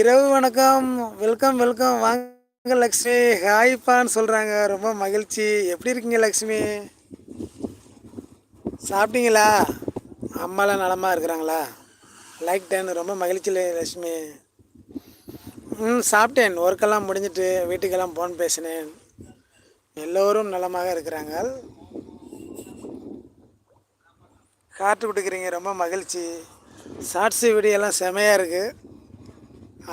இரவு வணக்கம். Welcome welcome வாங்க லக்ஷ்மி. ஹாய்ப்பான்னு சொல்கிறாங்க ரொம்ப மகிழ்ச்சி. எப்படி இருக்கீங்க லக்ஷ்மி? சாப்பிட்டீங்களா? அம்மாலாம் நலமாக இருக்கிறாங்களா? லைக் டேன் ரொம்ப மகிழ்ச்சி லக்ஷ்மி. ம் சாப்பிட்டேன். ஒர்க்கெல்லாம் முடிஞ்சிட்டு வீட்டுக்கெல்லாம் ஃபோன் பேசினேன். எல்லோரும் நலமாக இருக்கிறாங்க காற்று கொடுக்குறீங்க. ரொம்ப மகிழ்ச்சி. ஷார்ட்ஸு வீடியோலாம் செமையாக இருக்குது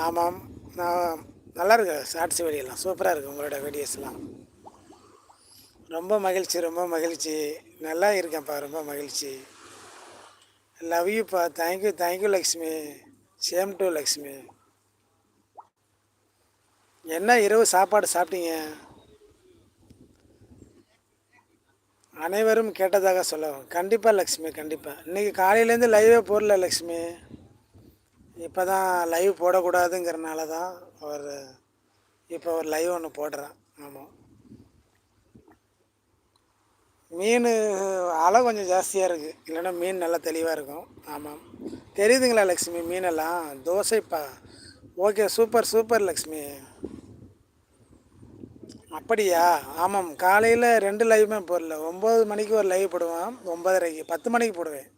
ஆமாம். நான் நல்லா இருக்கு ஷார்ட்ஸ் வீடியோலாம். சூப்பராக இருக்குது உங்களோட வீடியோஸ்லாம். ரொம்ப மகிழ்ச்சி ரொம்ப மகிழ்ச்சி. நல்லா இருக்கேன்ப்பா. ரொம்ப மகிழ்ச்சி. Love யூப்பா thank you thank you Lakshmi. Same to Lakshmi. என்ன இரவு சாப்பாடு சாப்பிட்டீங்க? அனைவரும் கேட்டதாக சொல்லவும். கண்டிப்பாக லக்ஷ்மி கண்டிப்பாக இன்றைக்கி காலையிலேருந்து லைவே போடல லக்ஷ்மி. இப்போ தான் லைவ் போடக்கூடாதுங்கிறனால தான் ஒரு இப்போ ஒரு லைவ் ஒன்று போடுறேன். ஆமாம் மீன் அலை கொஞ்சம் ஜாஸ்தியாக இருக்குது இல்லைன்னா மீன் நல்லா தெளிவாக இருக்கும். ஆமாம் தெரியுதுங்களா லக்ஷ்மி மீனெல்லாம்? தோசைப்பா. Okay super super Lakshmi. அப்படியா? ஆமாம். காலையில் ரெண்டு லைவுமே போடல. ஒம்பது மணிக்கு ஒரு லைவ் போடுவேன். ஒம்பதரைக்கு பத்து மணிக்கு போடுவேன்.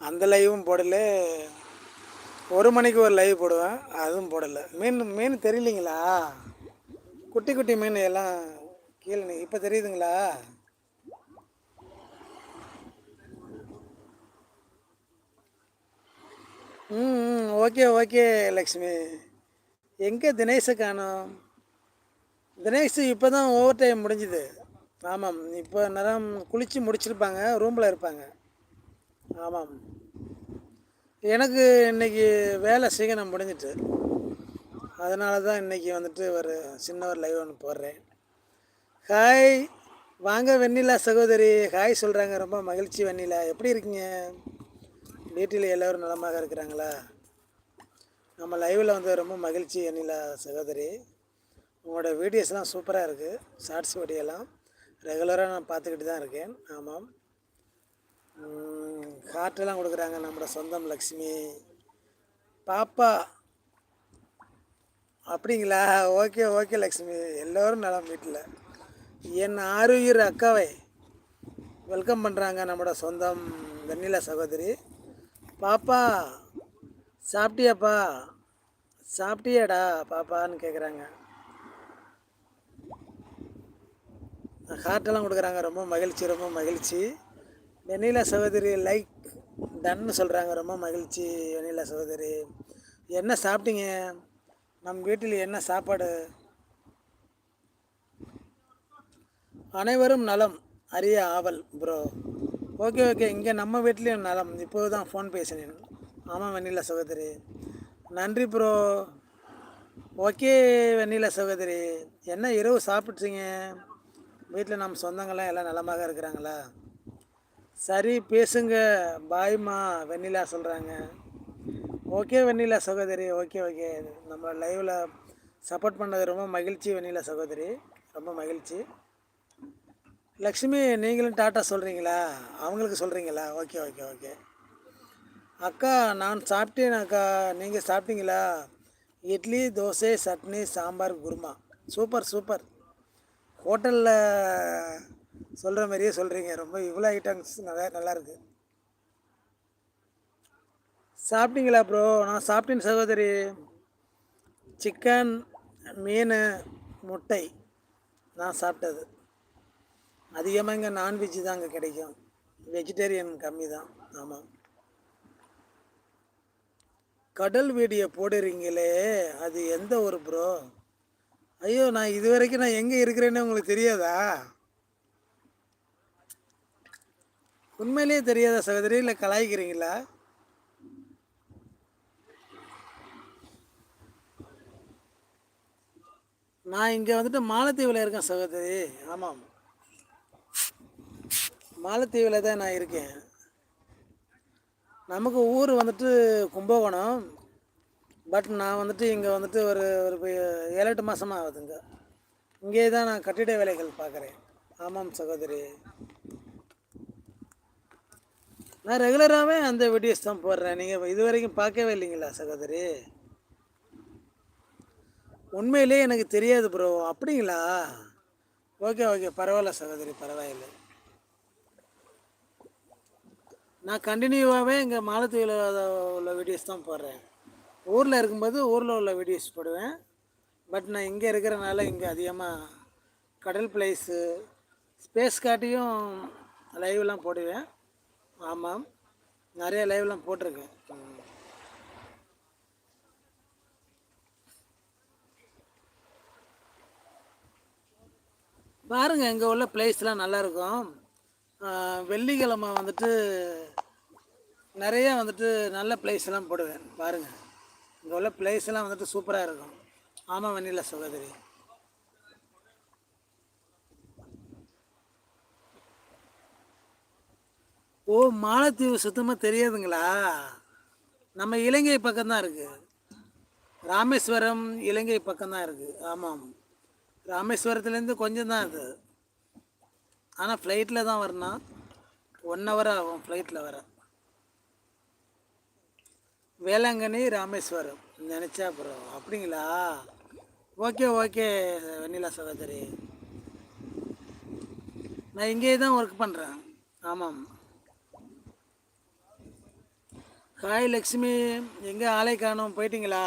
அந்த லைவும் போடல. ஒரு மணிக்கு ஒரு லைவ் போடுவேன். அதுவும் போடலை. மீன் மீன் தெரியலிங்களா? குட்டி குட்டி மீன் எல்லாம் கீழே இப்போ தெரியுதுங்களா? ம் ம் ஓகே ஓகே லக்ஷ்மி. எங்கே தினேஷை காணும்? தினேஷ் இப்போ தான் ஓவர் டைம் முடிஞ்சுது. ஆமாம் இப்போ நேரம் குளித்து முடிச்சிருப்பாங்க ரூமில் இருப்பாங்க. ஆமாம். எனக்கு இன்னைக்கு வேலை சீக்கிரம் முடிஞ்சிட்டு அதனால தான் இன்றைக்கி வந்துட்டு ஒரு சின்ன ஒரு லைவ் ஒன்று போடுறேன். ஹாய் வாங்க வெண்ணிலா சகோதரி. ஹாய் சொல்கிறாங்க ரொம்ப மகிழ்ச்சி வெண்ணிலா. எப்படி இருக்கீங்க? வீட்டில் எல்லோரும் நலமாக இருக்கிறாங்களா? நம்ம லைவில் வந்து ரொம்ப மகிழ்ச்சி வெண்ணிலா சகோதரி. உங்களோட வீடியோஸ்லாம் சூப்பராக இருக்குது ஷார்ட்ஸ் வீடியோலாம் ரெகுலராக நான் பார்த்துக்கிட்டு தான் இருக்கேன். ஆமாம். ஹார்ட்டெல்லாம் கொடுக்குறாங்க நம்மளோட சொந்தம் லக்ஷ்மி. பாப்பா. அப்படிங்களா? Okay okay Lakshmi. எல்லோரும் நலம் வீட்டில். என் ஆறுயிர் அக்காவை வெல்கம் பண்ணுறாங்க நம்மளோட சொந்தம் வெண்ணிலா சகோதரி. பாப்பா சாப்பிட்டியாப்பா? சாப்பிட்டியாடா பாப்பான்னு கேட்குறாங்க ஹார்ட்டெல்லாம் கொடுக்குறாங்க. ரொம்ப மகிழ்ச்சி ரொம்ப மகிழ்ச்சி. வெண்ணிலா சகோதரி லைக் டன்னு சொல்கிறாங்க ரொம்ப மகிழ்ச்சி வெண்ணிலா சகோதரி. என்ன சாப்பிட்டீங்க? நம் வீட்டில் என்ன சாப்பாடு? அனைவரும் நலம் அரிய ஆவல் ப்ரோ ஓகே ஓகே இங்கே நம்ம வீட்லேயும் நலம். இப்போது தான் ஃபோன் பேசினேன். ஆமாம் வெண்ணிலா சகோதரி. நன்றி ப்ரோ ஓகே வெண்ணிலா சகோதரி. என்ன இரவு சாப்பிட்றீங்க வீட்டில் நம்ம சொந்தங்கள்லாம் எல்லாம் நலமாக இருக்கிறாங்களா? சரி பேசுங்க. பாய்மா வெண்ணிலா சொல்கிறாங்க ஓகே வெண்ணிலா சகோதரி. ஓகே ஓகே நம்ம லைவில் சப்போர்ட் பண்ணது ரொம்ப மகிழ்ச்சி வெண்ணிலா சகோதரி. ரொம்ப மகிழ்ச்சி. லக்ஷ்மி நீங்களும் டாட்டா சொல்கிறீங்களா அவங்களுக்கு சொல்கிறீங்களா ஓகே ஓகே ஓகே அக்கா நான் சாப்பிட்டேன் அக்கா. நீங்கள் சாப்பிட்டீங்களா? இட்லி தோசை சட்னி சாம்பார் குருமா. Super super. ஹோட்டலில் சொல்கிற மாதிரியே சொல்கிறீங்க ரொம்ப இவ்வளோ ஐட்டம்ஸ் நல்லா நல்லாயிருக்கு சாப்பிட்டீங்களா ப்ரோ நான் சாப்பிட்டேன் சகோதரி. சிக்கன் மீன் முட்டை நான் சாப்பிட்டது. அதிகமாக இங்கே நான்வெஜ் தான் அங்கே கிடைக்கும். வெஜிடேரியன் கம்மி தான். ஆமாம் கடல் வீடியோ போடுறீங்களே அது எந்த ஊர் ப்ரோ ஐயோ நான் இது வரைக்கும் நான் எங்கே இருக்கிறேன்னு உங்களுக்கு தெரியாதா? உண்மையிலேயே தெரியாத சகோதரி? இல்லை கலாய்க்கிறீங்களா? நான் இங்கே வந்துட்டு மாலத்தீவில் இருக்கேன் சகோதரி. ஆமாம். மாலத்தீவில் தான் நான் இருக்கேன். நமக்கு ஊர் வந்துட்டு கும்பகோணம். பட் நான் வந்துட்டு இங்கே வந்துட்டு ஒரு ஒரு ஏழு எட்டு மாதமாக ஆகுதுங்க. இங்கே தான் நான் கட்டிட வேலைகள் பார்க்குறேன் ஆமாம் சகோதரி. நான் ரெகுலராகவே அந்த வீடியோஸ் தான் போடுறேன். நீங்கள் இது வரைக்கும் பார்க்கவே இல்லைங்களா சகோதரி? உண்மையிலே எனக்கு தெரியாது ப்ரோ அப்படிங்களா? ஓகே ஓகே பரவாயில்ல சகோதரி பரவாயில்லை. நான் கண்டினியூவாகவே இங்கே மாலத்தீவில் உள்ள வீடியோஸ் தான் போடுறேன். ஊரில் இருக்கும்போது ஊரில் உள்ள வீடியோஸ் போடுவேன். பட் நான் இங்கே இருக்கிறனால இங்கே அதிகமாக கடல் பிளேஸு ஸ்பேஸ் காட்டியும் லைவ்லாம் போடுவேன். ஆமாம் நிறைய லைவ்லாம் போட்டிருக்கேன். பாருங்கள் பாருங்க இங்கே உள்ள பிளேஸ்லாம் நல்லாயிருக்கும் வெள்ளிக்கிழமை வந்துட்டு நிறைய வந்துட்டு நல்ல பிளேஸ்லாம் போடுவேன். பாருங்கள் இங்கே உள்ள பிளேஸ்லாம் வந்துட்டு சூப்பராக இருக்கும். ஆமாம் வெண்ணிலா சகோதரி. ஓ மாலத்தீவு சுத்தமாக தெரியாதுங்களா? நம்ம இலங்கை பக்கம்தான் இருக்குது ராமேஸ்வரம் இலங்கை பக்கம்தான் இருக்குது ஆமாம். ராமேஸ்வரத்துலேருந்து கொஞ்சம் தான் அது. ஆனால் ஃப்ளைட்டில் தான் வரணும் ஒன் ஹவர் ஆகும் ஃப்ளைட்டில் வர. வேளாங்கண்ணி ராமேஸ்வரம். நினச்சா அப்புறம். அப்படிங்களா? ஓகே ஓகே வெண்ணிலா சகோதரி. நான் இங்கேயே தான் ஒர்க் பண்ணுறேன் ஆமாம். ஹாய் லக்ஷ்மி எங்கே ஆளை காணோம்? போயிட்டீங்களா?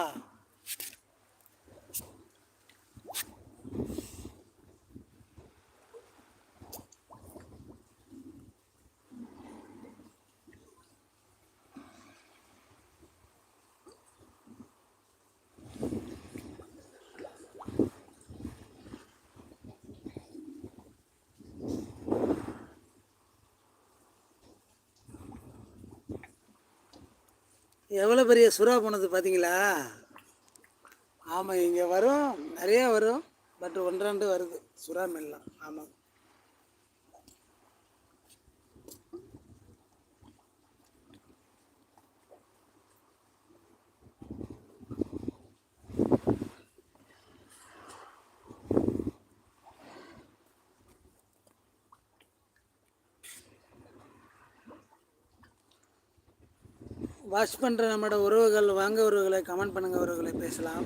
எவ்வளோ பெரிய சுறா போனது பார்த்தீங்களா ஆமாம் இங்கே வரும் நிறையா வரும் பட் ஒன்றாண்டு வருது சுறா மீன்லாம் ஆமாம் வாட்ச் பண்ணுற நம்மளோட உறவுகள் வாங்க உறவுகளை கமெண்ட் பண்ணுங்கள் உறவுகளை பேசலாம்.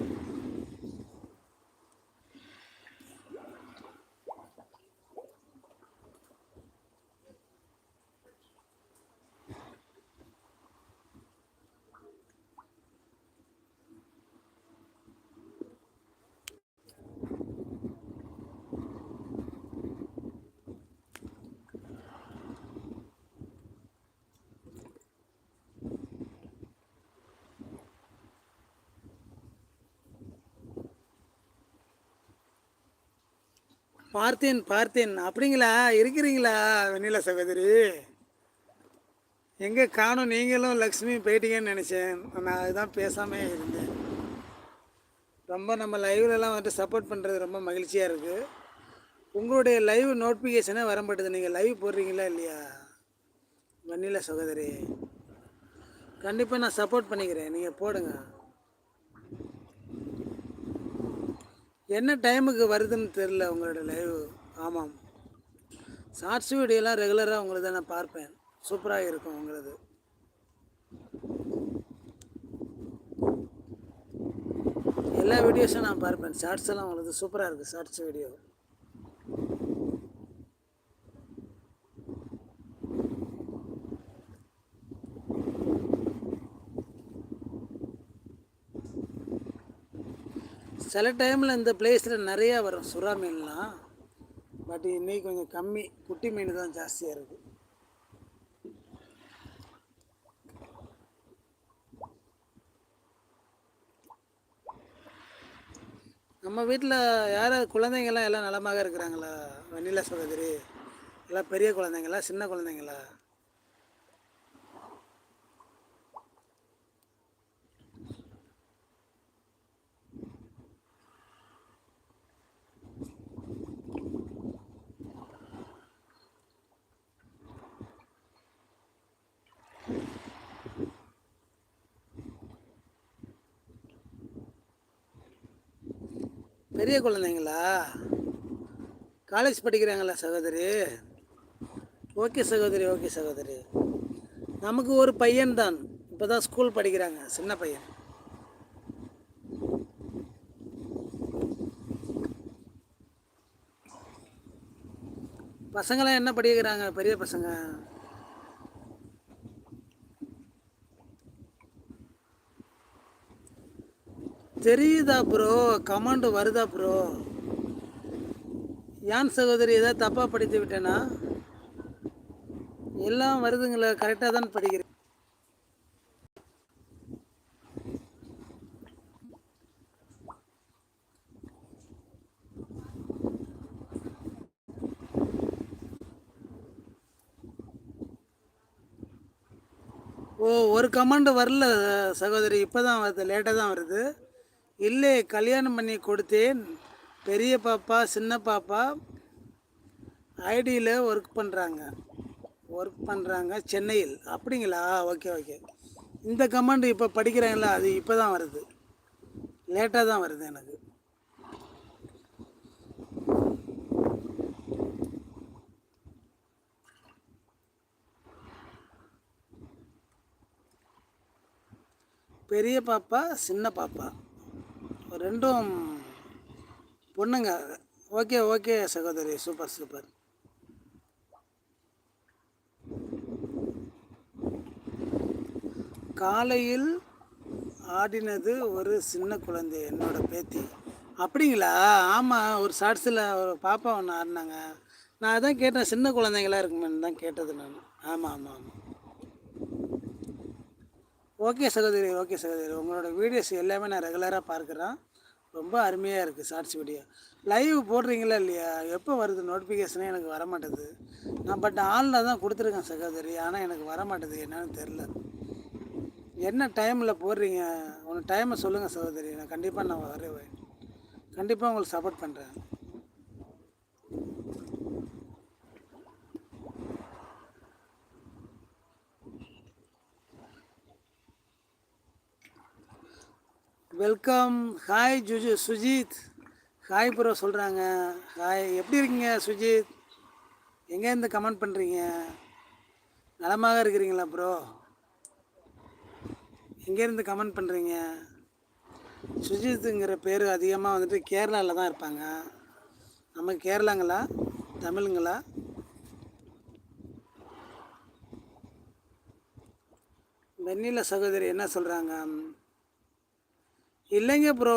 பார்த்தேன் பார்த்தேன். அப்படிங்களா? இருக்கிறீங்களா வெண்ணிலா சகோதரி? எங்கே காணும்? நீங்களும் லக்ஷ்மி போயிட்டீங்கன்னு நினச்சேன். நான் அதுதான் பேசாமே இருந்தேன். ரொம்ப நம்ம லைவ்லலாம் வந்துட்டு சப்போர்ட் பண்ணுறது ரொம்ப மகிழ்ச்சியாக இருக்குது உங்களுடைய லைவ் நோட்டிஃபிகேஷனே வரமாட்டுது. நீங்கள் லைவ் போடுறீங்களா இல்லையா? வெண்ணிலா சகோதரி. கண்டிப்பாக நான் சப்போர்ட் பண்ணிக்கிறேன். நீங்கள் போடுங்க. என்ன டைமுக்கு வருதுன்னு தெரில உங்களோட லைவ் ஆமாம். ஷார்ட்ஸ் வீடியோலாம் ரெகுலராக உங்களது நான் பார்ப்பேன். சூப்பராக இருக்கும் உங்களது. எல்லா வீடியோஸும் நான் பார்ப்பேன். ஷார்ட்ஸ் எல்லாம் உங்களுக்கு சூப்பராக இருக்குது ஷார்ட்ஸ் வீடியோ சில டைமில் இந்த பிளேஸில் நிறையா வரும். சுறா மீன்லாம். பட் இன்னைக்கு கொஞ்சம் கம்மி. குட்டி மீன் தான் ஜாஸ்தியாக இருக்குது நம்ம வீட்டில் யார் குழந்தைங்கள்லாம் எல்லாம் நலமாக இருக்கிறாங்களா? வெண்ணிலா சகோதரி. எல்லாம் பெரிய குழந்தைங்களா? சின்ன குழந்தைங்களா? பெரிய குழந்தைங்களா? காலேஜ் படிக்கிறாங்களா சகோதரி? ஓகே சகோதரி ஓகே சகோதரி. நமக்கு ஒரு பையன் தான் இப்போ தான் ஸ்கூல் படிக்கிறாங்க. சின்ன பையன். பசங்களாம் என்ன படிக்கிறாங்க? பெரிய பசங்க. தெரியுதா ப்ரோ கமாண்டு வருதா ப்ரோ யான் சகோதரி ஏதாவது தப்பாக படித்து விட்டேனா? எல்லாம் வருதுங்களே கரெக்டாக தான் படிக்கிறேன். ஓ ஒரு கமாண்டு வரல சகோதரி இப்போ தான் வருது லேட்டாக தான் வருது. இல்லை கல்யாணம் பண்ணி கொடுத்தேன். பெரிய பாப்பா சின்ன பாப்பா ஐடியில் ஒர்க் பண்ணுறாங்க ஒர்க் பண்ணுறாங்க சென்னையில். அப்படிங்களா? ஓகே ஓகே இந்த கமெண்ட் இப்போ படிக்கிறாங்களா அது இப்போ தான் வருது லேட்டாக தான் வருது எனக்கு. பெரிய பாப்பா சின்ன பாப்பா. ரெண்டும் பொண்ணுங்க. ஓகே ஓகே சகோதரி. Super super. காலையில் ஆடினது ஒரு சின்ன குழந்தை என்னோட பேத்தி. அப்படிங்களா? ஆமாம் ஒரு ஷார்ட்ஸில் ஒரு பாப்பா ஒன்று ஆடினாங்க. நான் அதான் கேட்டேன் சின்ன குழந்தைங்களா இருக்குமேன்னு தான் கேட்டது நான். ஆமாம் ஆமாம் ஆமாம் ஓகே சகோதரி ஓகே சகோதரி. உங்களோட வீடியோஸ் எல்லாமே நான் ரெகுலராக பார்க்குறேன். ரொம்ப அருமையாக இருக்குது ஷார்ட்ஸ் வீடியோ லைவ் போடுறீங்களா இல்லையா? எப்போ வருது நோட்டிஃபிகேஷனே எனக்கு வர மாட்டேது நான் பட் ஆனில் தான் கொடுத்துருக்கேன் சகோதரி. ஆனால் எனக்கு வர மாட்டேது என்னன்னு தெரில என்ன டைமில் போடுறீங்க? உனக்கு டைமை சொல்லுங்கள் சகோதரி. நான் கண்டிப்பாக நான் வருவேன் கண்டிப்பாக உங்களுக்கு சப்போர்ட் பண்ணுறேன் welcome. Hi Juju Sujith hi bro சொல்கிறாங்க ஹாய் எப்படி இருக்கீங்க சுஜித் எங்கேருந்து கமெண்ட் பண்ணுறீங்க நலமாக இருக்கிறீங்களா ப்ரோ எங்கேருந்து கமெண்ட் பண்ணுறீங்க சுஜித்துங்கிற பேர் அதிகமாக வந்துட்டு கேரளாவில் தான் இருப்பாங்க. நம்ம கேரளாங்களா தமிழுங்களா? வெண்ணில சகோதரி என்ன சொல்கிறாங்க இல்லைங்க ப்ரோ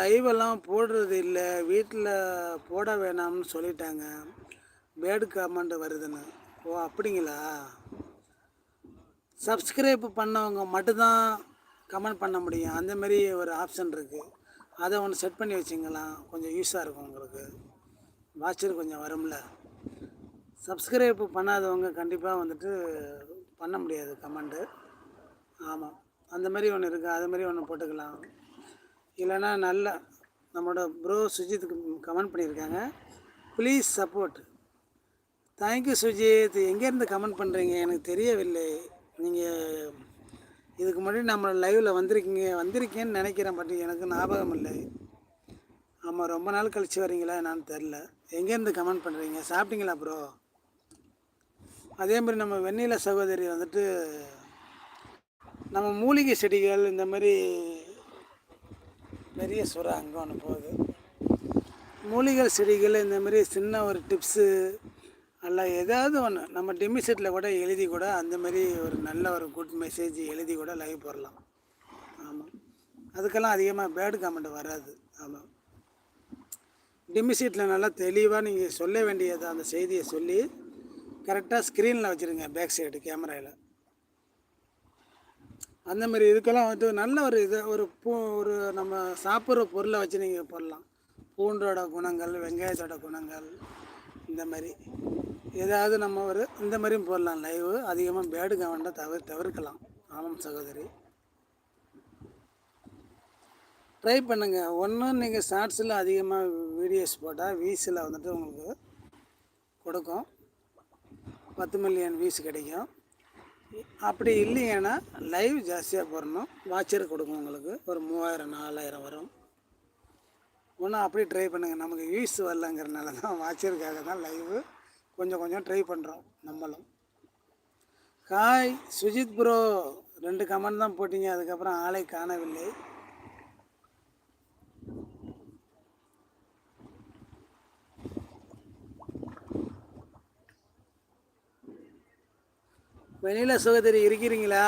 லைவ் எல்லாம் போடுறது இல்லை. வீட்டில் போட வேணாம்னு சொல்லிட்டாங்க. பேடு கமெண்ட் வருதுன்னு. ஓ அப்படிங்களா? சப்ஸ்கிரைப் பண்ணவங்க மட்டும்தான் கமெண்ட் பண்ண முடியும். அந்தமாரி ஒரு ஆப்ஷன் இருக்குது அதை ஒன்று செட் பண்ணி வச்சிங்களாம் கொஞ்சம் யூஸாக இருக்கும் உங்களுக்கு. வாட்சர் கொஞ்சம் வரும்ல. சப்ஸ்கிரைப் பண்ணாதவங்க கண்டிப்பாக வந்துட்டு பண்ண முடியாது கமெண்ட்டு ஆமாம் அந்த மாதிரி ஒன்று இருக்குது அது மாதிரி ஒன்று போட்டுக்கலாம். இல்லைன்னா நல்ல நம்மளோட ப்ரோ சுஜித்துக்கு கமெண்ட் பண்ணியிருக்காங்க. Please support thank you Sujith. எங்கேருந்து கமெண்ட் பண்ணுறீங்க எனக்கு தெரியவில்லை. நீங்கள் இதுக்கு முன்னாடி நம்ம லைவில் வந்திருக்கீங்க. வந்திருக்கேன்னு நினைக்கிறேன் பட் எனக்கு ஞாபகம் இல்லை. ஆமாம் ரொம்ப நாள் கழித்து வரீங்களா என்னான்னு தெரில எங்கேருந்து கமெண்ட் பண்ணுறீங்க சாப்பிட்டீங்களா ப்ரோ அதே மாதிரி நம்ம வெண்ணில சகோதரி வந்துட்டு நம்ம மூலிகை செடிகள் இந்த மாதிரி பெரிய சுறா அங்கே ஒன்று போகுது. மூலிகை செடிகள் இந்த மாதிரி சின்ன ஒரு டிப்ஸு அல்ல ஏதாவது ஒன்று நம்ம டெமிசெட்டில் கூட எழுதி கூட அந்த மாதிரி ஒரு நல்ல ஒரு குட் மெசேஜ் எழுதி கூட லைவ் போடலாம். ஆமாம் அதுக்கெல்லாம் அதிகமாக பேடு கமெண்ட் வராது. ஆமாம் டிமிசீட்டில் நல்லா தெளிவாக நீங்கள் சொல்ல வேண்டியது அந்த செய்தியை சொல்லி கரெக்டாக ஸ்க்ரீனில் வச்சுருங்க பேக் சைடு கேமராவில் அந்த மாதிரி இதுக்கெல்லாம் வந்து நல்ல ஒரு இது ஒரு பூ ஒரு நம்ம சாப்பிட்ற பொருளை வச்சு நீங்கள் போடலாம். பூண்டோட குணங்கள் வெங்காயத்தோட குணங்கள் இந்த மாதிரி. ஏதாவது நம்ம ஒரு இந்த மாதிரியும் போடலாம். லைவு அதிகமாக பேடு கவனம் தவிர தவிர்க்கலாம். ஆமாம் சகோதரி. ட்ரை பண்ணுங்கள் ஒன்று நீங்கள் ஷார்ட்ஸில் அதிகமாக வீடியோஸ் போட்டால் வீஸில் வந்துட்டு உங்களுக்கு கொடுக்கும். பத்து மில்லியன் வீஸ் கிடைக்கும். அப்படி இல்லைங்கன்னா லைவ் ஜாஸ்தியாக போடணும். வாட்சர் கொடுக்கும் உங்களுக்கு. ஒரு மூவாயிரம் நாலாயிரம் வரும். ஒன்றும் அப்படி ட்ரை பண்ணுங்கள் நமக்கு வியூஸ் வரலங்கிறனால தான் வாட்சருக்காக தான் லைவு கொஞ்சம் கொஞ்சம் ட்ரை பண்ணுறோம் நம்மளும். ஹாய் சுஜித் ப்ரோ ரெண்டு கமெண்ட் தான் போட்டீங்க. அதுக்கப்புறம் ஆளை காணவில்லை. வெண்ணிலா சுகதரி இருக்கிறீங்களா?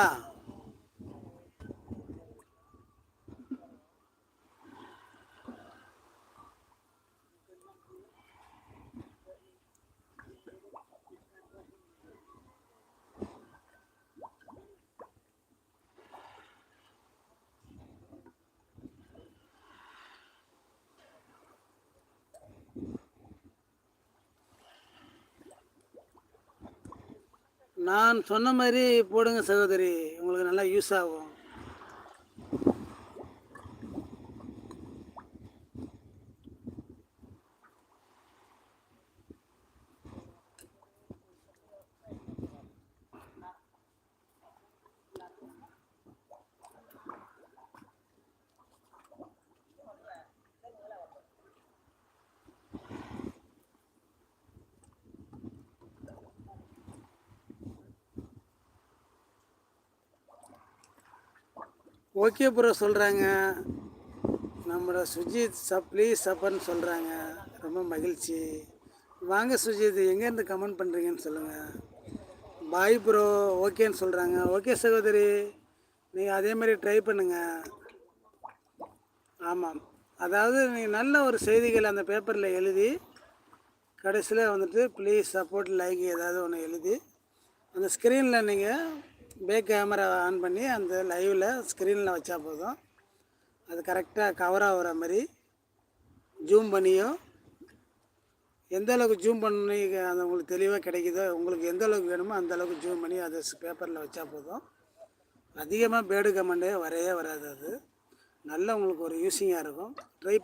நான் சொன்ன மாதிரி போடுங்க சகோதரி. உங்களுக்கு நல்லா யூஸ் ஆகும். ஓகே ப்ரோ சொல்கிறாங்க நம்மளோட சுஜித் சப் ப்ளீஸ் சப்பன்னு சொல்கிறாங்க ரொம்ப மகிழ்ச்சி. வாங்க சுஜித் எங்கேருந்து கமெண்ட் பண்ணுறீங்கன்னு சொல்லுங்கள் பாய் ப்ரோ ஓகேன்னு சொல்கிறாங்க ஓகே சகோதரி நீங்கள் அதே மாதிரி ட்ரை பண்ணுங்கள் ஆமாம். அதாவது நீங்கள் நல்ல ஒரு செய்திகள் அந்த பேப்பரில் எழுதி கடைசியில் வந்துட்டு ப்ளீஸ் சப்போர்ட் லைக் ஏதாவது ஒன்று எழுதி அந்த ஸ்க்ரீனில் நீங்கள் பேக் கேமரா ஆன் பண்ணி அந்த லைவில் ஸ்க்ரீனில் வச்சா போதும். அது கரெக்டாக கவர் ஆகுற மாதிரி ஜூம் பண்ணியோ எந்த அளவுக்கு ஜூம் பண்ணி அது உங்களுக்கு தெளிவாக கிடைக்குதோ உங்களுக்கு எந்த அளவுக்கு வேணுமோ அந்த அளவுக்கு ஜூம் பண்ணி அதை பேப்பரில் வச்சா போதும். அதிகமாக பேடு கமெண்டே வரையே வராது அது. நல்ல உங்களுக்கு ஒரு யூஸிங்காக இருக்கும். ட்ரை